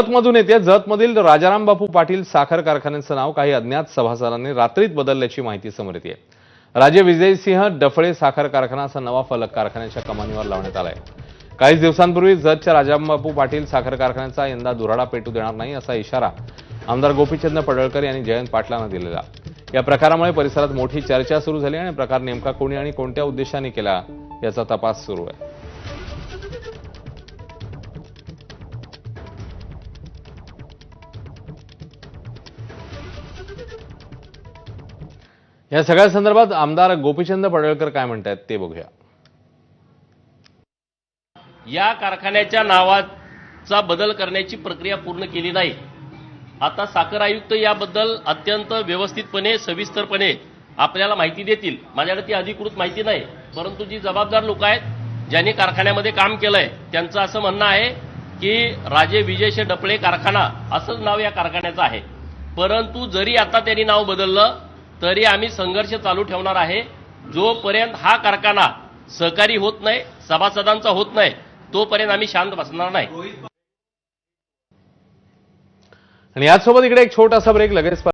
जतमधून येते. जतमधील राजाराम बापू पाटील साखर कारखान्याचं नाव काही अज्ञात सभासदांनी रात्रीत बदलल्याची माहिती समोर येते. राजे विजयसिंह डफळे साखर कारखाना असा नवा फलक कारखान्याच्या कमानीवर लावण्यात आलाय. काहीच दिवसांपूर्वी जतच्या राजाराम पाटील साखर कारखान्याचा यंदा दुराडा पेटू देणार नाही असा इशारा आमदार गोपीचंद पडळकर यांनी जयंत पाटलांना दिलेला. या प्रकारामुळे परिसरात मोठी चर्चा सुरू झाली आणि प्रकार नेमका कोणी आणि कोणत्या उद्देशाने केला याचा तपास सुरू आहे. या सगळ्या संदर्भात आमदार गोपीचंद पडळकर काय म्हणतात ते बघूया. या कारखान्याच्या नावाचा बदल करण्याची प्रक्रिया पूर्ण केली नाही. आता साखर आयुक्त याबद्दल अत्यंत व्यवस्थितपणे सविस्तरपणे आपल्याला माहिती देतील. माझ्याकडे ती अधिकृत माहिती नाही परंतु जी जबाबदार लोक आहेत ज्यांनी कारखान्यामध्ये काम केलंय त्यांचं असं म्हणणं आहे की राजे विजयशे डपळे कारखाना असंच नाव या कारखान्याचं आहे. परंतु जरी आता त्यांनी नाव बदललं तरी आम्ही संघर्ष चालू ठेवणार आहे. जोपर्यंत हा कारखाना सहकारी होत नाही सभासदांचा होत नाही तोपर्यंत आम्ही शांत बसणार नाही. आणि याचसोबत इकडे एक छोटासा ब्रेक लगेच